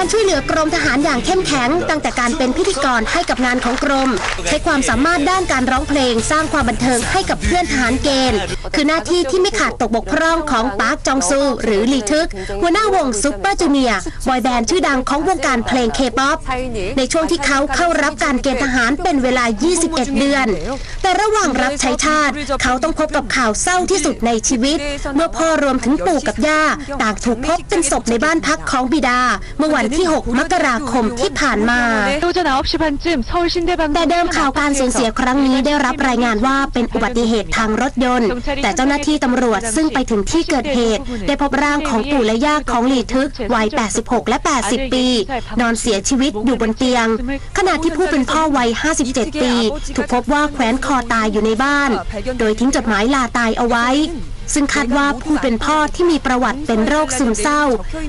การช่วยเหลือกรมทหารอย่างเข้มแข็ง ตั้งแต่การเป็นพิธีกรให้กับงานของกรม ใช้ความสามารถด้านการร้องเพลง สร้างความบันเทิงให้กับเพื่อนทหารเกณฑ์ คือหน้าที่ที่ไม่ขาดตกบกพร่องของปาร์คจองซู หรือลีทึก หัวหน้าวงซุปเปอร์จูเนียร์บอยแบนด์ชื่อดังของวงการเพลงเคป๊อปในช่วงที่เขาเข้ารับการเกณฑ์ทหารเป็นเวลา 21 เดือน แต่ระหว่างรับใช้ชาติ เขาต้องพบกับข่าวเศร้าที่สุดในชีวิต เมื่อพ่อรวมถึงปู่กับย่าต่างถูกพบเป็นศพในบ้านพักของบิดา เมื่อวันันที่ 6 มกราคมที่ผ่านมาแต่เดิมข่าวการสูญเสียครั้งนี้ได้รับรายงานว่าเป็นอุบัติเหตุทางรถยนต์ แต่เจ้าหน้าที่ตำรวจซึ่งไปถึงที่เกิดเหตุ ได้พบร่างของปู่และย่าของหลีทึกวัย 86 และ 80 ปี นอนเสียชีวิตอยู่บนเตียง ขณะที่ผู้เป็นพ่อวัย 57 ปี ถูกพบว่าแขวนคอตายอยู่ในบ้าน โดยทิ้งจดหมายลาตายเอาไว้ ซึ่งคาดว่าผู้เป็นพ่อที่มีประวัติเป็นโรคซึมเศร้า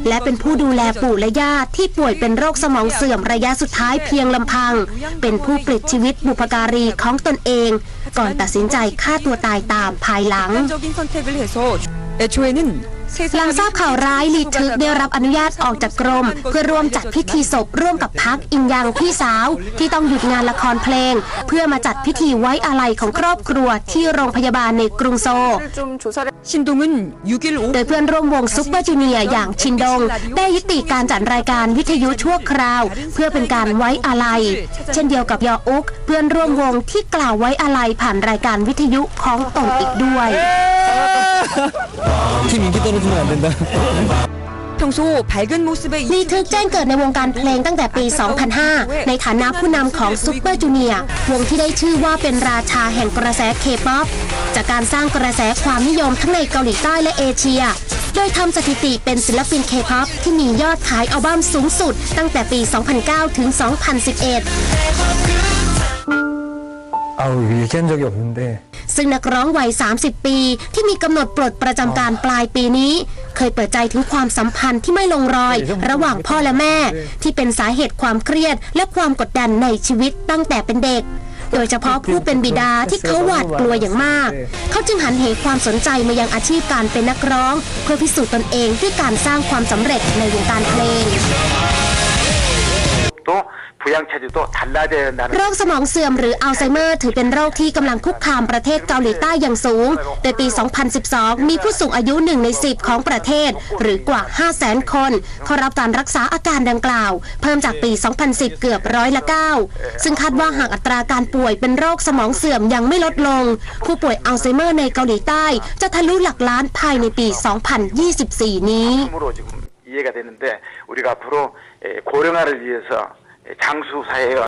และเป็นผู้ดูแลปู่และย่าที่ป่วยเป็นโรคสมองเสื่อมระยะสุดท้ายเพียงลำพัง เป็นผู้ปลิดชีวิตบุพการีของตนเอง ก่อนตัดสินใจฆ่าตัวตายตามภายหลังหลังทราบข่าวร้ายลีทึกได้รับอนุญาตออกจากกรม เพื่อร่วมจัดพิธีศพร่วมกับพักอินยังพี่สาว ที่ต้องหยุดงานละครเพลง เพื่อมาจัดพิธีไว้อาลัยของครอบครัวที่โรงพยาบาลในกรุงโซล ชินดงโดยเพื่อนร่วมวงซุปเปอร์จูเนียร์อย่างชินดง ได้ยุติการจัดรายการวิทยุชั่วคราว เพื่อเป็นการไว้อาลัย เช่นเดียวกับยออุกเพื่อนร่วมวงที่กล่าวไว้อาลัยผ่านรายการวิทยุของตนอีกด้วย ลีทึกแจ้งเกิดในวงการเพลงตั้งแต่ปี 2005 ในฐานะผู้นำของซูเปอร์จูเนียร์วงที่ได้ชื่อว่าเป็นราชาแห่งกระแสเคป๊อปจากการสร้างกระแสความนิยมทั้งในเกาหลีใต้และเอเชีย โดยทำสถิติเป็นศิลปินเคป๊อปที่มียอดขายอัลบั้มสูงสุด ตั้งแต่ปี 2009 ถึง 2011เอาวีเจนจะหยุดซึ่งนักร้องวัย 30 ปี ที่มีกำหนดปลดประจำการปลายปีนี้ เคยเปิดใจถึงความสัมพันธ์ที่ไม่ลงรอย ระหว่างพ่อและแม่ ที่เป็นสาเหตุความเครียด และความกดดันในชีวิตตั้งแต่เป็นเด็กโดยเฉพาะผู้เป็นบิดาที่เขาหวาดกลัวอย่างมาก เขาจึงหันเหความสนใจมายังอาชีพการเป็นนักร้อง เพื่อพิสูจน์ตนเองด้วยการสร้างความสำเร็จในวงการเพลง โรคสมองเสื่อมหรืออัลไซเมอร์ ถือเป็นโรคที่กำลังคุกคามประเทศเกาหลีใต้อย่างสูงในปี 2012 มีผู้สูงอายุหนึ่งใน 10 ของประเทศ หรือกว่า5 0 0 0 0 คนเข้ารับการรักษาอาการดังกล่าว เพิ่มจากปี 2010 เกือบร้อยละ 9 ซึ่งคาดว่าหากอัตราการป่วยเป็นโรคสมองเสื่อมยังไม่ลดลง ผู้ป่วยอัลไซเมอร์ในเกาหลีใต้ จะทะลุหลักล้านภายในปี 2024 นี้ 장수 사회가